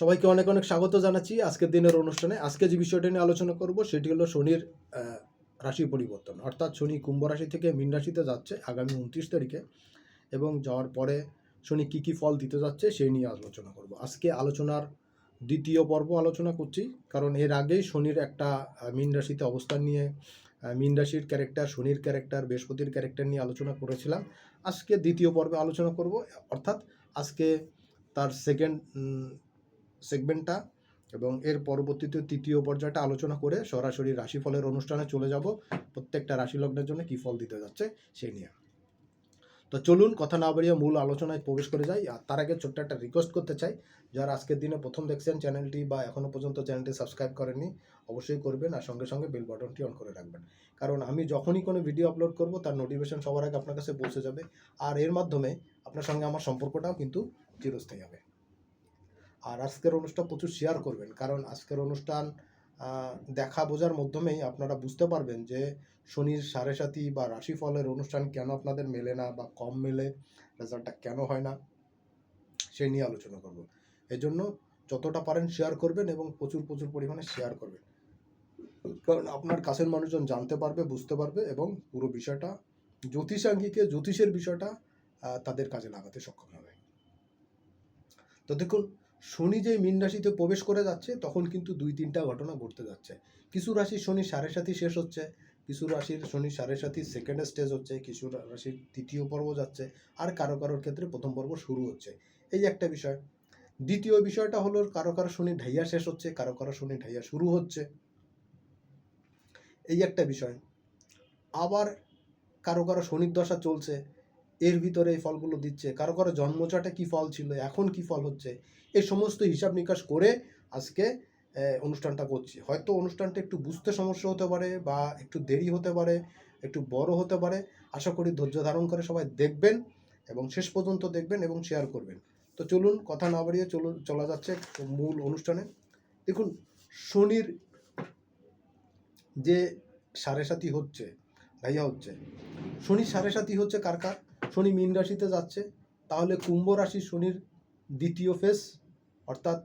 সবাইকে অনেক অনেক স্বাগত জানাচ্ছি আজকের দিনের অনুষ্ঠানে। আজকে যে বিষয়টা নিয়ে আলোচনা করব সেটি হলো শনির রাশি পরিবর্তন। অর্থাৎ শনি কুম্ভ রাশি থেকে মীন রাশিতে যাচ্ছে আগামী উনত্রিশ তারিখে এবং যাওয়ার পরে শনি কী কী ফল দিতে যাচ্ছে সেই নিয়ে আলোচনা করব। আজকে আলোচনার দ্বিতীয় পর্ব আলোচনা করছি, কারণ এর আগেই শনির একটা মীন রাশিতে অবস্থান নিয়ে মীন রাশির ক্যারেক্টার শনির ক্যারেক্টার বৃহস্পতির ক্যারেক্টার নিয়ে আলোচনা করেছিলাম। আজকে দ্বিতীয় পর্বে আলোচনা করব, অর্থাৎ আজকে তার সেকেন্ড সেগমেন্টটা এবং এর পরবর্তীতে তৃতীয় পর্যায়টা আলোচনা করে সরাসরি রাশিফলের অনুষ্ঠানে চলে যাব, প্রত্যেকটা রাশি লগ্নের জন্য কী ফল দিতে যাচ্ছে সেই নিয়ে। তো চলুন, কথা না বাড়িয়ে মূল আলোচনায় প্রবেশ করে যাই। আর তার আগে ছোট্ট একটা রিকোয়েস্ট করতে চাই, যারা আজকের দিনে প্রথম দেখছেন চ্যানেলটি বা এখনও পর্যন্ত চ্যানেলটি সাবস্ক্রাইব করেননি, অবশ্যই করবেন আর সঙ্গে সঙ্গে বেল বাটনটি অন করে রাখবেন। কারণ আমি যখনই কোনো ভিডিও আপলোড করব, তার নোটিফিকেশন সবার আগে আপনার কাছে পৌঁছে যাবে। আর এর মাধ্যমে আপনার সঙ্গে আমার সম্পর্কটাও কিন্তু চিরস্থায়ী হবে। আর আজকের অনুষ্ঠান প্রচুর শেয়ার করবেন। কারণ আজকের অনুষ্ঠান দেখা বোঝার মাধ্যমেই আপনারা বুঝতে পারবেন যে শনির সাড়ে সাথী বা রাশিফলের অনুষ্ঠান কেন আপনাদের মেলে না বা কম মেলে রেজাল্টটা কেন হয় না সেই নিয়ে আলোচনা করব। এজন্য যতটা পারেন শেয়ার করবেন এবং প্রচুর প্রচুর পরিমাণে শেয়ার করবেন। কারণ আপনার কাছের মানুষজন জানতে পারবে, বুঝতে পারবে এবং পুরো বিষয়টা, জ্যোতিষাঙ্গিকে, জ্যোতিষের বিষয়টা তাদের কাজে লাগাতে সক্ষম হবে। তো দেখুন শনি যে মীন রাশিতে প্রবেশ করে যাচ্ছে, তখন কিন্তু দুই তিনটা ঘটনা ঘটতে যাচ্ছে। কিছু রাশির শনি সাড়ে সাথী শেষ হচ্ছে, কিছু রাশির শনি সাড়ে সাথী সেকেন্ড স্টেজ হচ্ছে, কিছু রাশির তৃতীয় পর্ব যাচ্ছে, আর কারও কারোর ক্ষেত্রে প্রথম পর্ব শুরু হচ্ছে। এই একটা বিষয়। দ্বিতীয় বিষয়টা হলো, কারও কারও শনি ঢাইয়া শেষ হচ্ছে, কারও কারও শনি ঢাইয়া শুরু হচ্ছে। এই একটা বিষয়। আবার কারও কারও শনির দশা চলছে এর ভিতরে এই ফলগুলো দিচ্ছে। কারও কারও জন্মচাটে কি ফল ছিল, এখন কি ফল হচ্ছে, এই সমস্ত হিসাব নিকাশ করে আজকে অনুষ্ঠানটা করছি। হয়তো অনুষ্ঠানটা একটু বুঝতে সমস্যা হতে পারে বা একটু দেরি হতে পারে, একটু বড় হতে পারে। আশা করি ধৈর্য ধারণ করে সবাই দেখবেন এবং শেষ পর্যন্ত দেখবেন এবং শেয়ার করবেন। তো চলুন, কথা না বাড়িয়ে চলুন চলা যাচ্ছে মূল অনুষ্ঠানে। দেখুন, শনির যে সাড়ে সাথী হচ্ছে, ভাইয়া হচ্ছে শনি সাড়ে সাথী হচ্ছে কার কার? শনি মীন রাশিতে যাচ্ছে, তাহলে কুম্ভ রাশি শনির দ্বিতীয় ফেস অর্থাৎ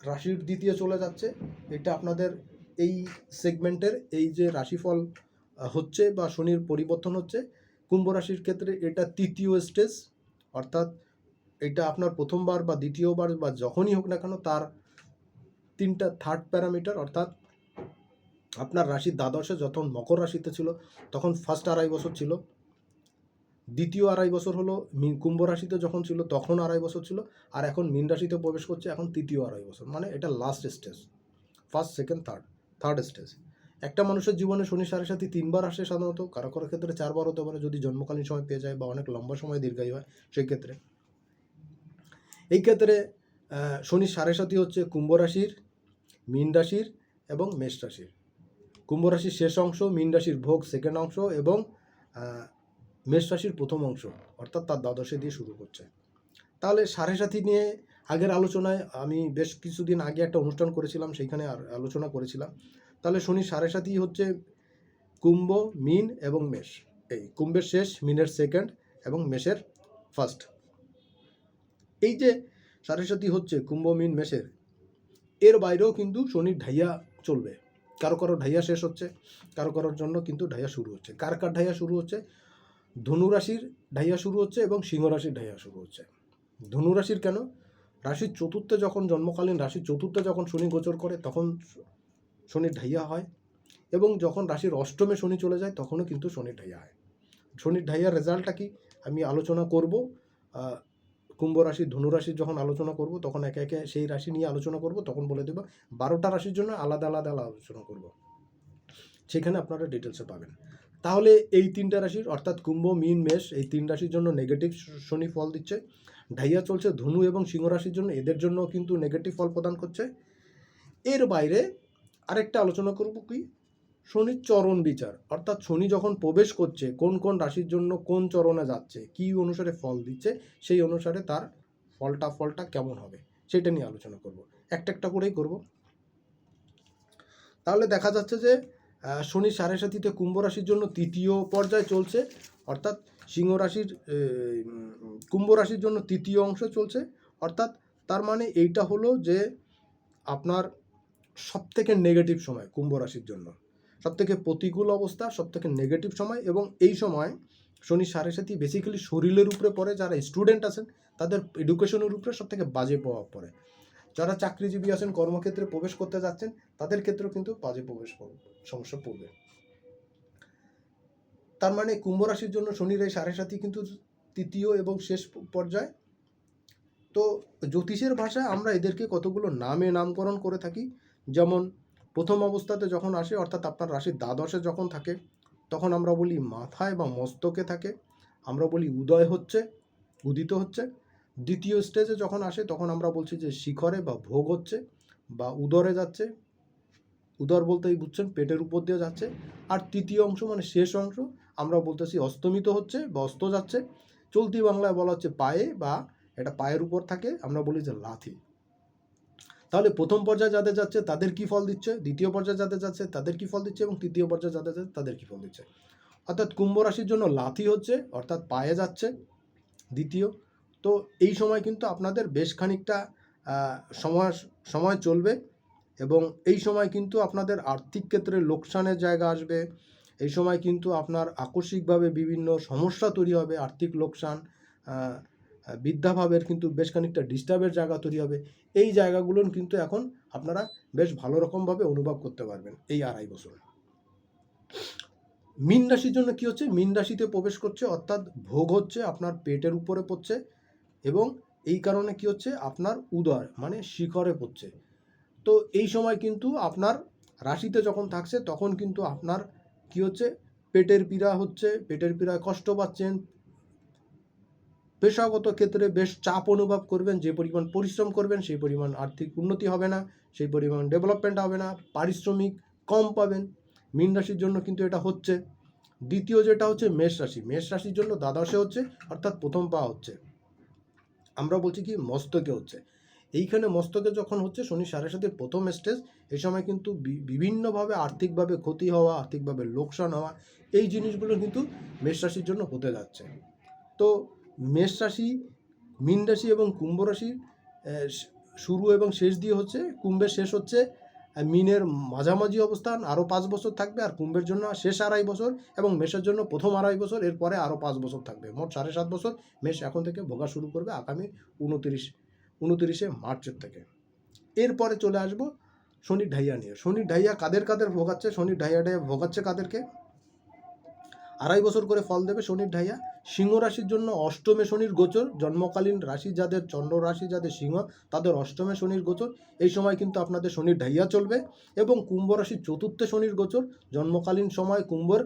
রাশির দ্বিতীয় চলে যাচ্ছে। এটা আপনাদের এই সেগমেন্টের এই যে রাশিফল হচ্ছে বা শনির পরিবর্তন হচ্ছে, কুম্ভ রাশির ক্ষেত্রে এটা তৃতীয় স্টেজ অর্থাৎ এটা আপনার প্রথমবার বা দ্বিতীয়বার বা যখনই হোক না কেন তার তিনটা থার্ড প্যারামিটার অর্থাৎ আপনার রাশির দ্বাদশে যখন মকর রাশিতে ছিল, তখন ফার্স্ট আড়াই বছর ছিল। দ্বিতীয় আড়াই বছর হলো কুম্ভ রাশিতে যখন ছিল, তখন আড়াই বছর ছিল, আর এখন মীন রাশিতে প্রবেশ করছে এখন তৃতীয় আড়াই বছর। মানে এটা last stage first second third third stage একটা মানুষের জীবনে শনি সাড়ে সাথে তিনবার আসে সাধারণত, কারও কারও ক্ষেত্রে চারবার হতে পারে, যদি জন্মকালীন সময় পেয়ে যায় বা অনেক লম্বা সময় দীর্ঘায়ু হয়, সেই ক্ষেত্রে। এই ক্ষেত্রে শনি সাড়ে সাথী হচ্ছে কুম্ভ রাশির, মীন রাশির এবং মেষ রাশির। কুম্ভ রাশির শেষ অংশ, মীন রাশির ভোগ সেকেন্ড অংশ এবং মেষ রাশির প্রথম অংশ, অর্থাৎ তার দ্বাদশে দিয়ে শুরু করছে। তাহলে সাড়ে সাথী নিয়ে আগের আলোচনায় আমি বেশ কিছুদিন আগে একটা অনুষ্ঠান করেছিলাম, সেইখানে আর আলোচনা করেছিলাম। তাহলে শনি সাড়ে সাথী হচ্ছে কুম্ভ, মিন এবং মেষ। এই কুম্ভের শেষ, মিনের সেকেন্ড এবং মেষের ফার্স্ট এই যে সাড়ে সাথী হচ্ছে কুম্ভ, মিন, মেষের, এর বাইরেও কিন্তু শনির ঢাইয়া চলবে। কারও কারও ঢাইয়া শেষ হচ্ছে, কারও কারোর জন্য কিন্তু ঢাইয়া শুরু হচ্ছে। কার কার ঢাইয়া শুরু হচ্ছে? ধনু রাশির ঢাইয়া শুরু হচ্ছে এবং সিংহ রাশির ঢাইয়া শুরু হচ্ছে। ধনু রাশির কেন? রাশির চতুর্থে যখন জন্মকালীন, রাশির চতুর্থে যখন শনি গোচর করে, তখন শনির ঢাইয়া হয় এবং যখন রাশির অষ্টমে শনি চলে যায়, তখনও কিন্তু শনির ঢাইয়া হয়। শনির ঢাইয়ার রেজাল্টটা কি? আমি আলোচনা করব কুম্ভ রাশি, ধনু রাশির যখন আলোচনা করব, তখন একে একে সেই রাশি নিয়ে আলোচনা করব, তখন বলে দেবো, বারোটা রাশির জন্য আলাদা আলাদা আলোচনা করব। সেখানে আপনারা ডিটেলসে পাবেন। তাহলে এই তিনটা রাশির, অর্থাৎ কুম্ভ, মিন, মেষ, এই তিন রাশির জন্য নেগেটিভ শনি ফল দিচ্ছে। ঢাইয়া চলছে ধনু এবং সিংহ রাশির জন্য এদের জন্য কিন্তু নেগেটিভ ফল প্রদান করছে। এর বাইরে আরেকটা আলোচনা করব কি? শনির চরণ বিচার, অর্থাৎ শনি যখন প্রবেশ করছে, কোন কোন রাশির জন্য কোন চরণে যাচ্ছে, কি অনুসারে ফল দিচ্ছে, সেই অনুসারে তার ফলটা ফলটা কেমন হবে, সেটা নিয়ে আলোচনা করব। একটা একটা করেই করব। তাহলে দেখা যাচ্ছে যে শনি সাড়ে সাথীতে কুম্ভ রাশির জন্য তৃতীয় পর্যায়ে চলছে। অর্থাৎ সিংহ রাশির কুম্ভ রাশির জন্য তৃতীয় অংশ চলছে। অর্থাৎ তার মানে এইটা হলো যে আপনার সব থেকে নেগেটিভ সময় কুম্ভ রাশির জন্য। সব থেকে প্রতিকূল অবস্থা সব থেকে নেগেটিভ সময় এবং এই সময় শনি সাড়ে সাথী বেসিক্যালি শরীরের উপরে পড়ে, যারা স্টুডেন্ট আছেন, তাদের এডুকেশনের উপরে সব থেকে বাজে প্রভাব পড়ে। যারা চাকরিজীবী আছেন, কর্মক্ষেত্রে প্রবেশ করতে যাচ্ছেন, তাদের ক্ষেত্রেও কিন্তু বাজে প্রবেশ সমস্যা পড়বে। তার মানে কুম্ভ রাশির জন্য শনির এই সাড়ে সাথী কিন্তু তৃতীয় এবং শেষ পর্যায়ে। তো জ্যোতিষের ভাষায় আমরা এদেরকে কতগুলো নামে নামকরণ করে থাকি? যেমন প্রথম অবস্থাতে যখন আসে, অর্থাৎ আপনার রাশির দ্বাদশে যখন থাকে, তখন আমরা বলি মাথায় বা মস্তকে থাকে। আমরা বলি উদয় হচ্ছে, উদিত হচ্ছে। দ্বিতীয় স্টেজে যখন আসে, তখন আমরা বলছি যে শিখরে বা ভোগ হচ্ছে বা উদরে যাচ্ছে। উদর বলতেই বুঝছেন, পেটের উপর দিয়ে যাচ্ছে। আর তৃতীয় অংশ মানে শেষ অংশ, আমরা বলতেছি অস্তমিত হচ্ছে বা অস্ত যাচ্ছে। চলতি বাংলায় বলা হচ্ছে পায়ে বা এটা পায়ের উপর থাকে, আমরা বলি যে লাথি। তাহলে প্রথম পর্যায়ে যাদের যাচ্ছে, তাদের কি ফল দিচ্ছে? দ্বিতীয় পর্যায়ে যাদের যাচ্ছে, তাদের কি ফল দিচ্ছে? এবং তৃতীয় পর্যায়ে যাদের যাচ্ছে, তাদের কি ফল দিচ্ছে? অর্থাৎ কুম্ভ রাশির জন্য লাথি হচ্ছে, অর্থাৎ পায়ে যাচ্ছে। দ্বিতীয় তো এই সময় কিন্তু আপনাদের বেশ খানিকটা সময় সময় চলবে এবং এই সময় কিন্তু আপনাদের আর্থিক ক্ষেত্রে লোকসানের জায়গা আসবে। এই সময় কিন্তু আপনার আকস্মিকভাবে বিভিন্ন সমস্যা তৈরি হবে, আর্থিক লোকসান বিদ্যাভাবের কিন্তু বেশ খানিকটা ডিস্টার্বের জায়গা তৈরি হবে। এই জায়গাগুলো কিন্তু এখন আপনারা বেশ ভালো রকমভাবে অনুভব করতে পারবেন এই আড়াই বছর। মিন রাশির জন্য কি হচ্ছে? মিন রাশিতে প্রবেশ করছে, অর্থাৎ ভোগ হচ্ছে, আপনার পেটের উপরে পড়ছে এবং এই কারণে কি হচ্ছে? আপনার উদয় মানে শিখরে পড়ছে। তো এই সময় কিন্তু আপনার রাশিতে যখন থাকছে, তখন কিন্তু আপনার কি হচ্ছে? পেটের পীড়া হচ্ছে, পেটের পীড়ায় কষ্ট পাচ্ছেন। পেশাগত ক্ষেত্রে বেশ চাপ অনুভব করবেন, যে পরিমাণ পরিশ্রম করবেন, সেই পরিমাণ আর্থিক উন্নতি হবে না, সেই পরিমাণ ডেভেলপমেন্ট হবে না, পারিশ্রমিক কম পাবেন। মীন রাশির জন্য কিন্তু এটা হচ্ছে। দ্বিতীয় যেটা হচ্ছে মেষ রাশি। মেষ রাশির জন্য দ্বাদশে হচ্ছে, অর্থাৎ প্রথম পা হচ্ছে। আমরা বলছি কি মস্তকে হচ্ছে। এইখানে মস্তকে যখন হচ্ছে শনি সাড়ে সাথে প্রথম স্টেজ এই সময় কিন্তু বিভিন্নভাবে আর্থিকভাবে ক্ষতি হওয়া, আর্থিকভাবে লোকসান হওয়া, এই জিনিসগুলো কিন্তু মেষ রাশির জন্য হতে যাচ্ছে। তো মেষ রাশি, মীন রাশি এবং কুম্ভ রাশির শুরু এবং শেষ দিয়ে হচ্ছে, কুম্ভের শেষ হচ্ছে মীনের মাঝামাঝি অবস্থান আরও পাঁচ বছর থাকবে আর কুম্ভের জন্য শেষ আড়াই বছর এবং মেষের জন্য প্রথম আড়াই বছর, এরপরে আরও পাঁচ বছর থাকবে। মোট সাড়ে সাত বছর মেষ এখন থেকে ভোগা শুরু করবে আগামী উনতিরিশ, উনতিরিশে মার্চের থেকে। এরপরে চলে আসব শনির ঢাইয়া নিয়ে। শনির ঢাইয়া কাদের কাদের ভোগাচ্ছে? শনির ঢাইয়া ঢাইয়া ভোগাচ্ছে কাদেরকে? আড়াই বছর করে ফল দেবে শনির ঢাইয়া। সিংহ রাশির জন্য অষ্টমে শনির গোচর, জন্মকালীন রাশি যাদের চন্দ্র রাশি যাদের সিংহ, তাদের অষ্টমে শনির গোচর। এই সময় কিন্তু আপনাদের শনির ঢাইয়া চলবে এবং কুম্ভ রাশির চতুর্থে শনির গোচর। জন্মকালীন সময় কুম্ভর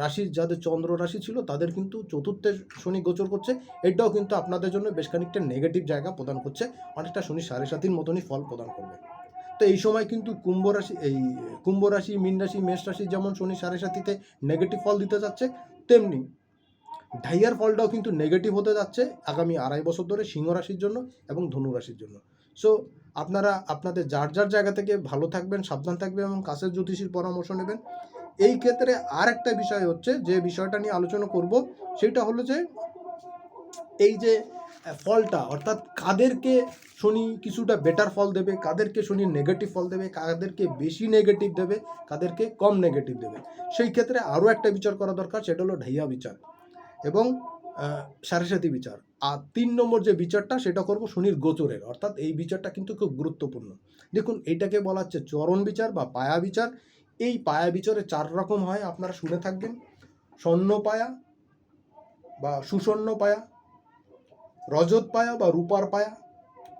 রাশির যাদের চন্দ্র রাশি ছিল, তাদের কিন্তু চতুর্থে শনি গোচর করছে। এটাও কিন্তু আপনাদের জন্য বেশ খানিকটা নেগেটিভ জায়গা প্রদান করছে। অনেকটা শনি সাড়ে সাতির মতনই ফল প্রদান করবে। তো এই সময় কিন্তু কুম্ভ রাশি, এই কুম্ভ রাশি, মীন রাশি, মেষ রাশি যেমন শনি সাড়ে সাতিতে নেগেটিভ ফল দিতে যাচ্ছে, তেমনি ঢাইয়ার ফলটাও কিন্তু নেগেটিভ হতে যাচ্ছে আগামী আড়াই বছর ধরে সিংহ রাশির জন্য এবং ধনু রাশির জন্য। সো আপনারা, আপনাদের যার যার জায়গা থেকে ভালো থাকবেন, সাবধান থাকবেন এবং কাছের জ্যোতিষীর পরামর্শ নেবেন। এই ক্ষেত্রে আর একটা বিষয় হচ্ছে যে বিষয়টা নিয়ে আলোচনা করব, সেটা হলো যে এই যে ফলটা, অর্থাৎ কাদেরকে শনি কিছুটা বেটার ফল দেবে, কাদেরকে শনি নেগেটিভ ফল দেবে, কাদেরকে বেশি নেগেটিভ দেবে, কাদেরকে কম নেগেটিভ দেবে। সেই ক্ষেত্রে আরও একটা বিচার করা দরকার, সেটা হলো ঢাইয়া বিচার। এবং আহ, সাথী বিচার। আর তিন নম্বর যে বিচারটা সেটা করব শনির গোচরের। অর্থাৎ এই বিচারটা কিন্তু খুব গুরুত্বপূর্ণ। দেখুন এটাকে বলা হচ্ছে চরণ বিচার বা পায়া বিচার। এই পায়া বিচারে চার রকম হয় আপনারা শুনে থাকবেন। স্বর্ণ পায়া বা সুস্বর্ণ পায়া রজত পায়া বা রূপার পায়া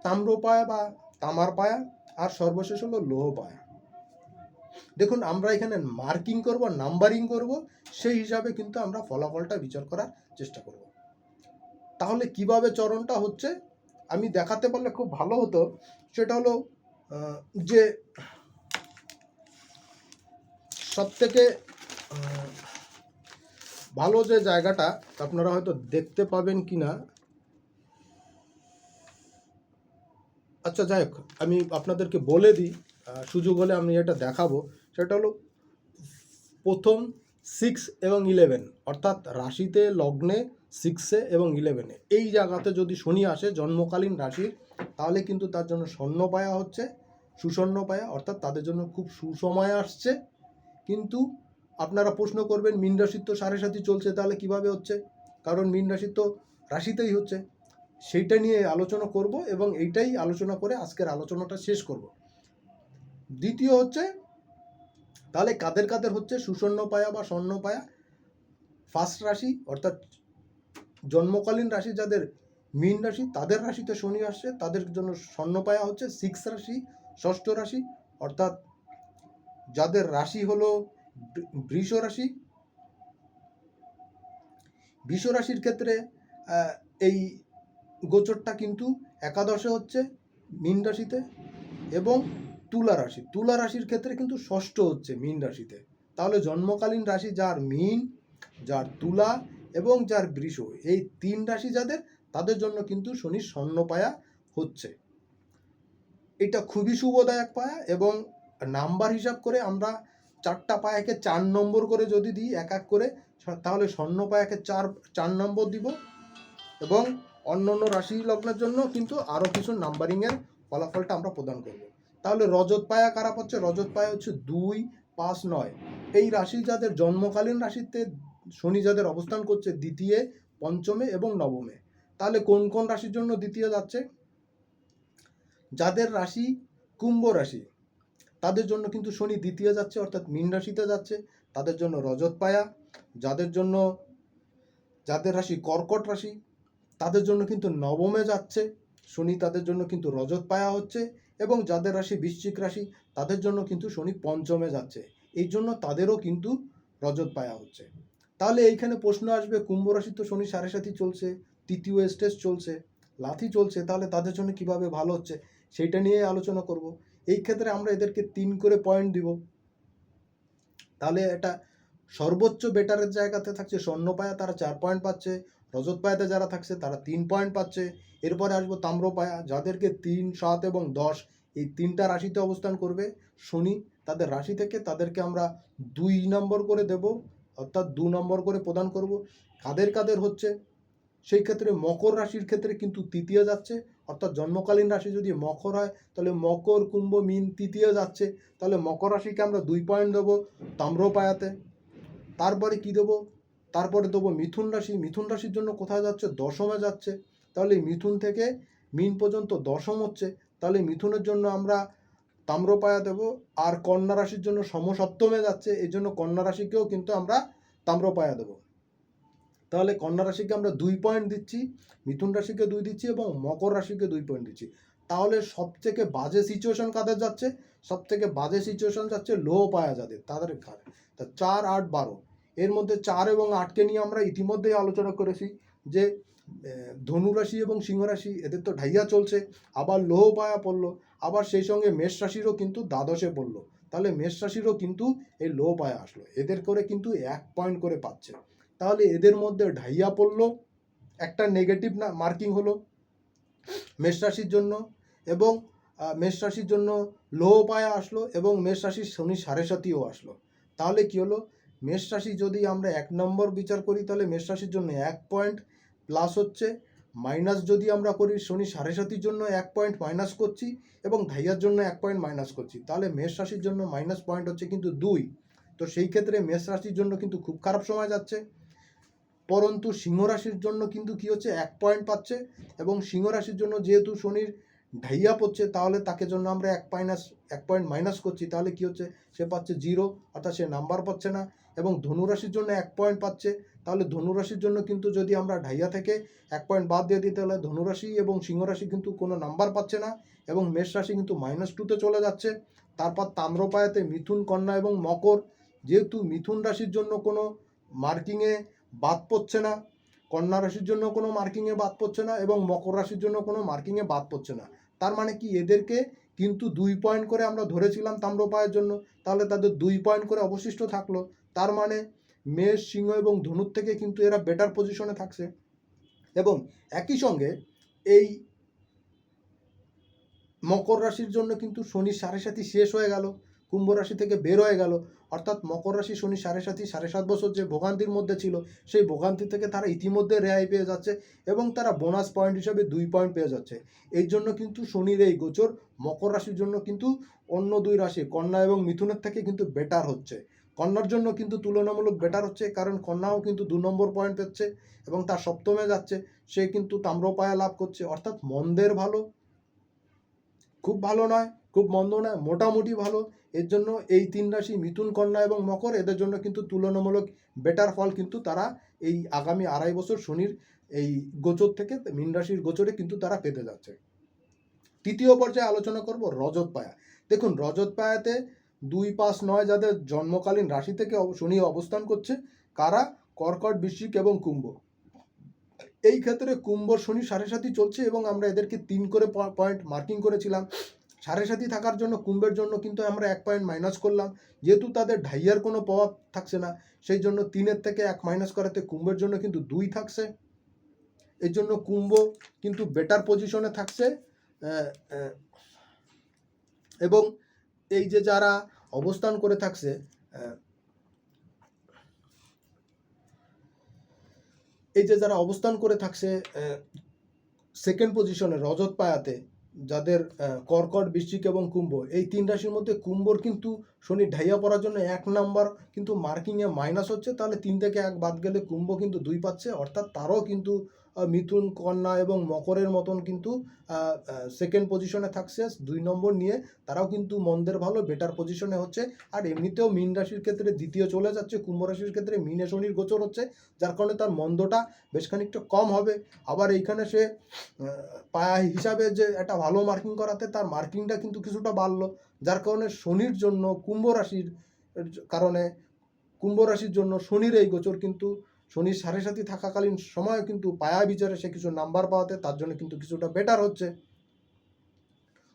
তাম্র পায়া বা তামার পায়া আর সর্বশেষ হলো লোহ পায়া। দেখুন, আমরা এখানে মার্কিং করব নাম্বারিং করব, সেই হিসাবে কিন্তু আমরা ফলাফলটা বিচার করার চেষ্টা করব। তাহলে কীভাবে চরণটা হচ্ছে? আমি দেখাতে পারলে খুব ভালো হতো। সেটা হলো যে সব থেকে ভালো যে জায়গাটা, আপনারা হয়তো দেখতে পাবেন কি না আচ্ছা যাই হোক, আমি আপনাদেরকে বলে দিই সুযোগ হলে আমি এটা দেখাবো। সেটা হলো প্রথম সিক্স এবং ইলেভেন অর্থাৎ রাশিতে লগ্নে সিক্সে এবং ইলেভেনে এই জায়গাতে যদি শনি আসে, জন্মকালীন রাশির তাহলে কিন্তু তার জন্য স্বর্ণ পায়া হচ্ছে, সুস্বর্ণ পায়া, অর্থাৎ তাদের জন্য খুব সুসময় আসছে। কিন্তু আপনারা প্রশ্ন করবেন, মীন রাশির তো সাড়ে সাথী চলছে, তাহলে কীভাবে হচ্ছে? কারণ মীন রাশির তো রাশিতেই হচ্ছে। সেইটা নিয়ে আলোচনা করব এবং এইটাই আলোচনা করে আজকের আলোচনাটা শেষ করব। দ্বিতীয় হচ্ছে তাহলে কাদের কাদের হচ্ছে? সুস্বর্ণ পায়া বা স্বর্ণ পায়া? ফার্স্ট রাশি, অর্থাৎ জন্মকালীন রাশি যাদের মীন রাশি, তাদের রাশিতে শনি আসছে, তাদের জন্য স্বর্ণ পায়া হচ্ছে। সিক্স রাশি, ষষ্ঠ রাশি, অর্থাৎ যাদের রাশি হলো বৃষ রাশি। বৃষ রাশির ক্ষেত্রে এই গোচরটা কিন্তু একাদশে হচ্ছে মীন রাশিতে এবং তুলা রাশি। তুলা রাশির ক্ষেত্রে কিন্তু ষষ্ঠ হচ্ছে মীন রাশিতে। তাহলে জন্মকালীন রাশি যার মীন, যার তুলা এবং যার বৃষ, এই তিন রাশি যাদের, তাদের জন্য কিন্তু শনি স্বর্ণপায়া হচ্ছে। এটা খুবই শুভদায়ক পায়া এবং নাম্বার হিসাব করে আমরা চারটা পায়াকে চার নম্বর করে যদি দিই, এক এক করে, তাহলে স্বর্ণ পায়াকে চার চার নম্বর দিব এবং অন্য অন্য রাশি লগ্নের জন্য কিন্তু আরও কিছু নাম্বারিংয়ের ফলাফলটা আমরা প্রদান করব। তাহলে রজত পায়া কারা পাচ্ছে? রজত পায়া হচ্ছে দুই, পাঁচ, নয়। এই রাশি যাদের জন্মকালীন রাশিতে শনি যাদের অবস্থান করছে দ্বিতীয়, পঞ্চমে এবং নবমে, তাহলে কোন কোন রাশির জন্য দ্বিতীয় যাচ্ছে? যাদের রাশি কুম্ভ রাশি, তাদের জন্য কিন্তু শনি দ্বিতীয় যাচ্ছে, অর্থাৎ মীন রাশিতে যাচ্ছে। তাদের জন্য রজত পায়া, যাদের জন্য, যাদের রাশি কর্কট রাশি, তাদের জন্য কিন্তু নবমে যাচ্ছে। শনি তাদের জন্য কিন্তু রজত পায়া হচ্ছে। এবং যাদের রাশি বৃশ্চিক রাশি, তাদের জন্য কিন্তু শনি পঞ্চমে যাচ্ছে। এই জন্য তাদেরও কিন্তু রজত পায়া হচ্ছে। তাহলে এইখানে প্রশ্ন আসবে, কুম্ভ রাশি তো শনি সাড়ে সাথী চলছে, তৃতীয় স্টেজ চলছে, লাথি চলছে, তাহলে তাদের জন্য কীভাবে ভালো হচ্ছে, সেইটা নিয়ে আলোচনা করব। এই ক্ষেত্রে আমরা এদেরকে তিন করে পয়েন্ট দিব। তাহলে এটা সর্বোচ্চ বেটারের জায়গাতে থাকছে, স্বর্ণপায়া তারা চার পয়েন্ট পাচ্ছে রজত পায়াতে যারা থাকছে, তারা তিন পয়েন্ট পাচ্ছে। এরপরে আসব তাম্রপায়া যাদেরকে তিন, সাত এবং দশ এই তিনটা রাশিতে অবস্থান করবে, শনি তাদের রাশি থেকে তাদেরকে আমরা দুই নম্বর করে দেব, অর্থাৎ দু নম্বর করে প্রদান করব। কাদের কাদের হচ্ছে, সেই ক্ষেত্রে মকর রাশির ক্ষেত্রে কিন্তু তৃতীয় যাচ্ছে, অর্থাৎ জন্মকালীন রাশি যদি মকর হয়, তাহলে মকর, কুম্ভ, মিন তৃতীয় যাচ্ছে। তাহলে মকর রাশিকে আমরা দুই পয়েন্ট দেবো তাম্রপায়াতে তারপরে কি দেবো? তারপরে দেবো মিথুন রাশি, মিথুন রাশির জন্য কোথায় যাচ্ছে? দশমে যাচ্ছে। তাহলে মিথুন থেকে মিন পর্যন্ত দশম হচ্ছে। তাহলে মিথুনের জন্য আমরা তাম্রপায়া দেবো। আর কন্যা রাশির জন্য সমসপ্তমে যাচ্ছে। এই জন্য কন্যা রাশিকেও কিন্তু আমরা তাম্রপায়া দেবো। তাহলে কন্যা রাশিকে আমরা দুই পয়েন্ট দিচ্ছি, মিথুন রাশিকে দুই দিচ্ছি এবং মকর রাশিকে দুই পয়েন্ট দিচ্ছি। তাহলে সবথেকে বাজে সিচুয়েশন কাদের যাচ্ছে? সব থেকে বাজে সিচুয়েশন যাচ্ছে লো পায়া যাদের তাদের ঘাড়ে। তা চার, আট, বারো। এর মধ্যে চার এবং আটকে নিয়ে আমরা ইতিমধ্যেই আলোচনা করেছি যে আহ, ধনু রাশি এবং সিংহ রাশি এদের তো ঢাইয়া চলছে আবার লোহ পায়া পড়ল আবার সেই সঙ্গে মেষ রাশিরও কিন্তু দ্বাদশে পড়ল। তাহলে মেষ রাশিরও কিন্তু এই লো পায়া আসলো এদের করে কিন্তু এক পয়েন্ট করে পাচ্ছে। তাহলে এদের মধ্যে ঢাইয়া পড়ল একটা নেগেটিভ না মার্কিং হলো মেষ রাশির জন্য এবং মেষ রাশির জন্য লোহ পায়া আসলো এবং মেষ রাশির শনি সাড়ে সাতিও আসলো। তাহলে কি হলো? মেষ রাশি যদি আমরা এক নম্বর বিচার করি, তাহলে মেষ রাশির জন্য এক পয়েন্ট প্লাস হচ্ছে মাইনাস যদি আমরা করি, শনি সাড়ে সাতির জন্য এক পয়েন্ট মাইনাস করছি এবং ধাইয়ার জন্য এক পয়েন্ট মাইনাস করছি, তাহলে মেষ রাশির জন্য মাইনাস পয়েন্ট হচ্ছে কিন্তু দুই। তো সেই ক্ষেত্রে মেষ রাশির জন্য কিন্তু খুব খারাপ সময় যাচ্ছে। পরন্তু সিংহ রাশির জন্য কিন্তু কি হচ্ছে, এক পয়েন্ট পাচ্ছে এবং সিংহ রাশির জন্য যেহেতু শনির ঢাইয়া পড়ছে, তাহলে তাকে জন্য আমরা এক মাইনাস এক পয়েন্ট মাইনাস করছি, তাহলে কি হচ্ছে, সে পাচ্ছে জিরো অর্থাৎ সে নাম্বার পাচ্ছে না। এবং ধনুরাশির জন্য এক পয়েন্ট পাচ্ছে, তাহলে ধনুরাশির জন্য কিন্তু যদি আমরা ঢাইয়া থেকে এক পয়েন্ট বাদ দিয়ে দিই, তাহলে ধনুরাশি এবং সিংহরাশি কিন্তু কোনো নাম্বার পাচ্ছে না এবং মেষ রাশি কিন্তু মাইনাস টুতে চলে যাচ্ছে। তারপর তাম্রপায়াতে মিথুন কন্যা এবং মকর, যেহেতু মিথুন রাশির জন্য কোনো মার্কিংয়ে বাদ পড়ছে না, কন্যা রাশির জন্য কোনো মার্কিংয়ে বাদ পড়ছে না এবং মকর রাশির জন্য কোনো মার্কিংয়ে বাদ পড়ছে না। তার মানে কি? এদেরকে কিন্তু দুই পয়েন্ট করে আমরা ধরেছিলাম তাম্রপায়ের জন্য, তাহলে তাদের দুই পয়েন্ট করে অবশিষ্ট থাকল। তার মানে মেষ, সিংহ এবং ধনুর থেকে কিন্তু এরা বেটার পজিশনে থাকছে। এবং একই সঙ্গে এই মকর রাশির জন্য কিন্তু শনি সাড়ে সাথী শেষ হয়ে গেল, কুম্ভ রাশি থেকে বের হয়ে গেল। অর্থাৎ মকর রাশি শনি সাড়ে সাতই, সাড়ে সাত বছর যে ভোগান্তির মধ্যে ছিল, সেই ভোগান্তি থেকে তারা ইতিমধ্যে রেহাই পেয়ে যাচ্ছে এবং তারা বোনাস পয়েন্ট হিসাবে দুই পয়েন্ট পেয়ে যাচ্ছে। এই জন্য কিন্তু শনির এই গোচর মকর রাশির জন্য কিন্তু অন্য দুই রাশি, কন্যা এবং মিথুনের থেকে কিন্তু বেটার হচ্ছে। কন্যার জন্য কিন্তু তুলনামূলক বেটার হচ্ছে, কারণ কন্যাও কিন্তু দু নম্বর পয়েন্ট পেচ্ছে এবং তার সপ্তমে যাচ্ছে, সে কিন্তু তাম্রপায়া লাভ করছে। অর্থাৎ মন্দের ভালো, খুব ভালো নয়, খুব মন্দ নয়, মোটামুটি ভালো। এর জন্য এই তিন রাশি মিথুন কন্যা এবং মকর, এদের জন্য কিন্তু তুলনামূলক বেটার ফল কিন্তু তারা এই আগামী আড়াই বছর শনির এই গোচর থেকে, মীন রাশির গোচরে কিন্তু তারা পেতে যাচ্ছে। তৃতীয় পর্যায়ে আলোচনা করব রজত পায়া দেখুন রজত পায়াতে দুই পাঁচ নয় যাদের জন্মকালীন রাশি থেকে শনি অবস্থান করছে, কারা কর্কট, বৃশ্চিক এবং কুম্ভ। এই ক্ষেত্রে কুম্ভ, শনি সাড়ে সাতই চলছে এবং আমরা এদেরকে তিন করে পয়েন্ট মার্কিং করেছিলাম। সাড়ে সাতই থাকার জন্য কুম্ভের জন্য কিন্তু আমরা এক পয়েন্ট মাইনাস করলাম। যেহেতু তাদের ঢাইয়ার কোনো প্রভাব থাকছে না, সেই জন্য তিনের থেকে এক মাইনাস করাতে কুম্ভের জন্য কিন্তু দুই থাকছে। এর জন্য কুম্ভ কিন্তু বেটার পজিশনে থাকছে এবং এই যে যারা অবস্থান করে থাকছে এই যে যারা অবস্থান করে থাকছে সেকেন্ড পজিশনে রজত পায়াতে, যাদের কর্কট, বৃশ্চিক এবং কুম্ভ, এই তিন রাশির মধ্যে কুম্ভর কিন্তু শনি ঢাইয়া পড়ার জন্য এক নাম্বার কিন্তু মার্কিংয়ে মাইনাস হচ্ছে। তাহলে তিন থেকে এক বাদ গেলে কুম্ভ কিন্তু দুই পাচ্ছে, অর্থাৎ তারও কিন্তু মিথুন, কন্যা এবং মকরের মতন কিন্তু সেকেন্ড পজিশনে থাকছে। দুই নম্বর নিয়ে তারাও কিন্তু মন্দের ভালো বেটার পজিশনে হচ্ছে। আর এমনিতেও মীন রাশির ক্ষেত্রে দ্বিতীয় চলে যাচ্ছে, কুম্ভ রাশির ক্ষেত্রে মীনে শনির গোচর হচ্ছে, যার কারণে তার মন্দটা বেশ খানিকটা কম হবে। আবার এইখানে সে পায়া হিসাবে যে একটা ভালো মার্কিং করাতে, তার মার্কিংটা কিন্তু কিছুটা বাড়লো, যার কারণে শনির জন্য কুম্ভ রাশির কারণে কুম্ভ রাশির জন্য শনির এই গোচর কিন্তু শনির সাড়ে সাথে থাকাকালীন সময় কিন্তু পায়া বিচারে সে কিছু নাম্বার পাওয়াতে তার জন্য কিন্তু কিছুটা বেটার হচ্ছে।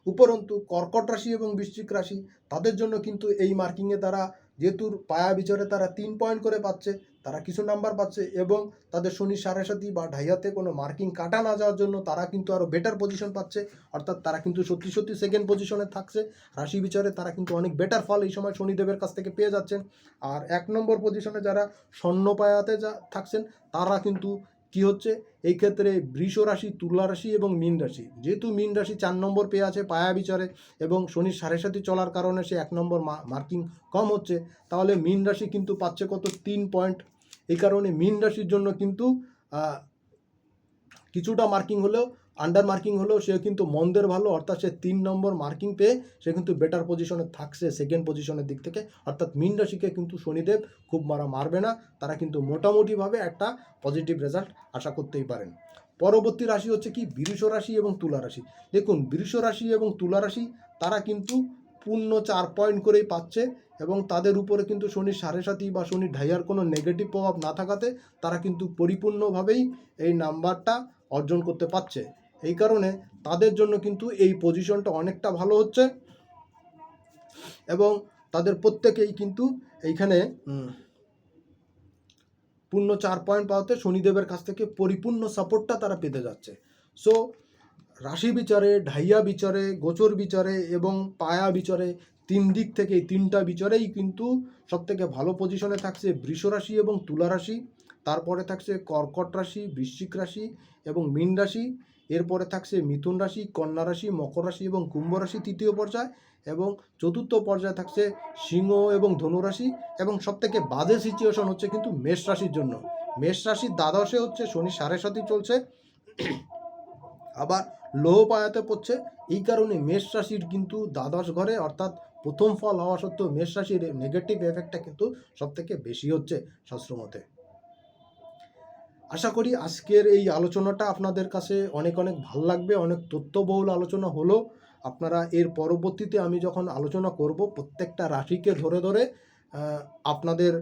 উপরন্তু কর্কট রাশি এবং বৃশ্চিক রাশি তাদের জন্য কিন্তু এই মার্কিংয়ে তারা যেহেতু পায়া বিচারে তারা তিন পয়েন্ট করে পাচ্ছে, তারা কিছু নাম্বার পাচ্ছে এবং তাদের শনি সাড়ে সাথী বা ঢাইয়াতে কোনো মার্কিং কাটা না যাওয়ার জন্য তারা কিন্তু আরও বেটার পজিশন পাচ্ছে। অর্থাৎ তারা কিন্তু সত্যি সত্যি সেকেন্ড পজিশনে থাকছে। রাশি বিচারে তারা কিন্তু অনেক বেটার ফল এই সময় শনিদেবের কাছ থেকে পেয়ে যাচ্ছেন। আর এক নম্বর পজিশনে যারা স্বর্ণ পায়াতে যা থাকছেন, তারা কিন্তু কি হচ্ছে? এই ক্ষেত্রে বৃষ রাশি, তুলা রাশি এবং মীন রাশি। যেহেতু মীন রাশি চার নম্বর পেয়ে আছে পায়া বিচারে এবং শনির সাড়ে সাথে চলার কারণে সে এক নম্বর মার্কিং কম হচ্ছে, তাহলে মীন রাশি কিন্তু পাচ্ছে কত? তিন পয়েন্ট এই কারণে মীন রাশির জন্য কিন্তু কিছুটা মার্কিং হলেও আন্ডার মার্কিং হলেও সে কিন্তু মন্দের ভালো অর্থাৎ সে তিন নম্বর মার্কিং পেয়ে সে কিন্তু বেটার পজিশনে থাকছে সেকেন্ড পজিশনের দিক থেকে। অর্থাৎ মীন রাশিকে কিন্তু শনিদেব খুব মারা মারবে না, তারা কিন্তু মোটামুটিভাবে একটা পজিটিভ রেজাল্ট আশা করতেই পারেন। পরবর্তী রাশি হচ্ছে কি? বৃষ রাশি এবং তুলা রাশি। দেখুন, বৃষ রাশি এবং তুলা রাশি, তারা কিন্তু পূর্ণ চার পয়েন্ট করেই পাচ্ছে এবং তাদের উপরে কিন্তু শনির সাড়ে সাথী বা শনির ঢাইয়ার কোনো নেগেটিভ প্রভাব না থাকাতে তারা কিন্তু পরিপূর্ণভাবেই এই নাম্বারটা অর্জন করতে পারছে। এই কারণে তাদের জন্য কিন্তু এই পজিশনটা অনেকটা ভালো হচ্ছে। এবং তাদের প্রত্যেকেই কিন্তু এইখানে পূর্ণ চার পয়েন্ট পাওয়াতে শনিদেবের কাছ থেকে পরিপূর্ণ সাপোর্টটা তারা পেতে যাচ্ছে। সো রাশি বিচারে, ঢাইয়া বিচারে, গোচর বিচারে এবং পায়া বিচারে তিন দিক থেকে এই তিনটা বিচারেই কিন্তু সবথেকে ভালো পজিশনে থাকছে বৃষ রাশি এবং তুলা রাশি। তারপরে থাকছে কর্কট রাশি, বৃশ্চিক রাশি এবং মীন রাশি। এরপরে থাকছে মিথুন রাশি, কন্যা রাশি, মকর রাশি এবং কুম্ভ রাশি তৃতীয় পর্যায় এবং চতুর্থ পর্যায়ে থাকছে সিংহ এবং ধনু রাশি এবং সবথেকে বাজে সিচুয়েশন হচ্ছে কিন্তু মেষ রাশির জন্য। মেষ রাশির দ্বাদশে হচ্ছে শনি সাড়ে সাতই চলছে। আবার লোহ পায়াতে পড়ছে। এই কারণে মেষ রাশির কিন্তু দ্বাদশ ঘরে অর্থাৎ প্রথম ফল হওয়া সত্ত্বেও মেষ রাশির নেগেটিভ এফেক্টটা কিন্তু সবথেকে বেশি হচ্ছে শাস্ত্রমতে আশা করি আজকের এই আলোচনাটা আপনাদের কাছে অনেক অনেক ভালো লাগবে, অনেক তথ্যবহুল আলোচনা হলো। আপনারা এর পরবর্তীতে আমি যখন আলোচনা করব, প্রত্যেকটা রাশিকে ধরে ধরে আপনাদের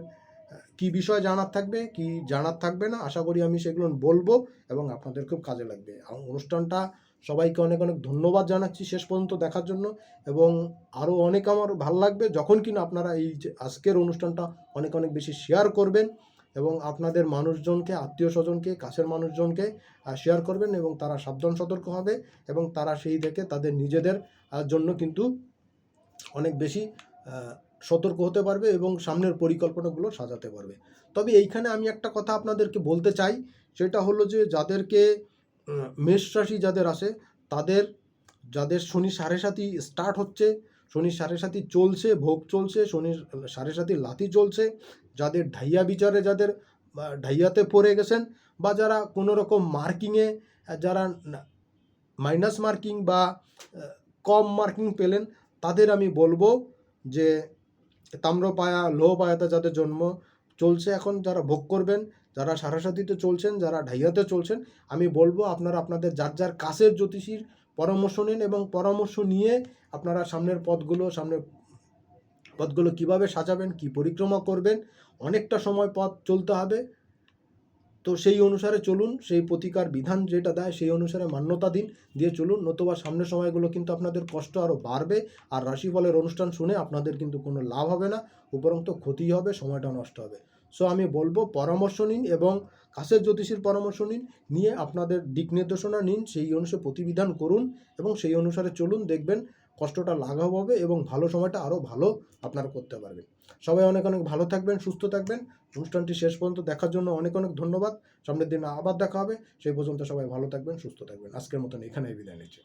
কি বিষয় জানার থাকবে, কি জানার থাকবে না, আশা করি আমি সেগুলো বলব এবং আপনাদের খুব কাজে লাগবে। অনুষ্ঠানটা সবাইকে অনেক অনেক ধন্যবাদ জানাচ্ছি শেষ পর্যন্ত দেখার জন্য এবং আরও অনেক আমার ভালো লাগবে। যখন কিনা আপনারা এই আজকের অনুষ্ঠানটা অনেক অনেক বেশি শেয়ার করবেন এবং আপনাদের মানুষজনকে, আত্মীয় স্বজনকে, কাছের মানুষজনকে শেয়ার করবেন এবং তারা সাবধান, সতর্ক হবে এবং তারা সেই থেকে তাদের নিজেদের জন্য কিন্তু অনেক বেশি সতর্ক হতে পারবে এবং সামনের পরিকল্পনাগুলো সাজাতে পারবে। তবে এইখানে আমি একটা কথা আপনাদেরকে বলতে চাই, সেটা হলো যে যাদেরকে মেষ রাশি যাদের আসে তাদের, যাদের শনি সাড়ে সাথী স্টার্ট হচ্ছে শনি সাড়ে সাথী চলছে, ভোগ চলছে, শনির সাড়ে সাথী লাথি চলছে। যাদের ঢাইয়া বিচারে, যাদের ঢাইয়াতে পড়ে গেছেন বা যারা কোনো রকম মার্কিংয়ে যারা মাইনাস মার্কিং বা কম মার্কিং পেলেন, তাদের আমি বলব যে তাম্রপায়া লোহ পায়াতে যাদের জন্ম চলছে এখন, যারা ভোগ করবেন, যারা সারাসাতিতে চলছেন, যারা ঢাইয়াতে চলছেন, আমি বলব আপনারা আপনাদের যার যার কাছের জ্যোতিষীর পরামর্শ নিন এবং পরামর্শ নিয়ে আপনারা সামনের পথগুলো সামনের পথগুলো কীভাবে সাজাবেন, কি পরিক্রমা করবেন, অনেকটা সময় পথ চলতে হবে। তো সেই অনুসারে চলুন, সেই প্রতিকার বিধান যেটা দেয় সেই অনুসারে মান্যতা দিন, দিয়ে চলুন, নতুবা সামনের সময়গুলো কিন্তু আপনাদের কষ্ট আরও বাড়বে আর রাশিফলের অনুষ্ঠান শুনে আপনাদের কিন্তু কোনো লাভ হবে না, উপরন্ত ক্ষতি হবে, সময়টা নষ্ট হবে। সো আমি বলব পরামর্শ নিন এবং কাছের জ্যোতিষীর পরামর্শ নিন, নিয়ে আপনাদের দিক নির্দেশনা নিন, সেই অনুসারে প্রতিবিধান করুন এবং সেই অনুসারে চলুন, দেখবেন কষ্টটা লাঘব হবে এবং ভালো সময়টা আরও ভালো আপনারা করতে পারবেন। সবাই অনেক অনেক ভালো থাকবেন, সুস্থ থাকবেন। অনুষ্ঠানটি শেষ পর্যন্ত দেখার জন্য অনেক অনেক ধন্যবাদ। সামনের দিন আবার দেখা হবে। সেই পর্যন্ত সবাই ভালো থাকবেন, সুস্থ থাকবেন। আজকের মতন এখানেই বিদায় নিচ্ছি।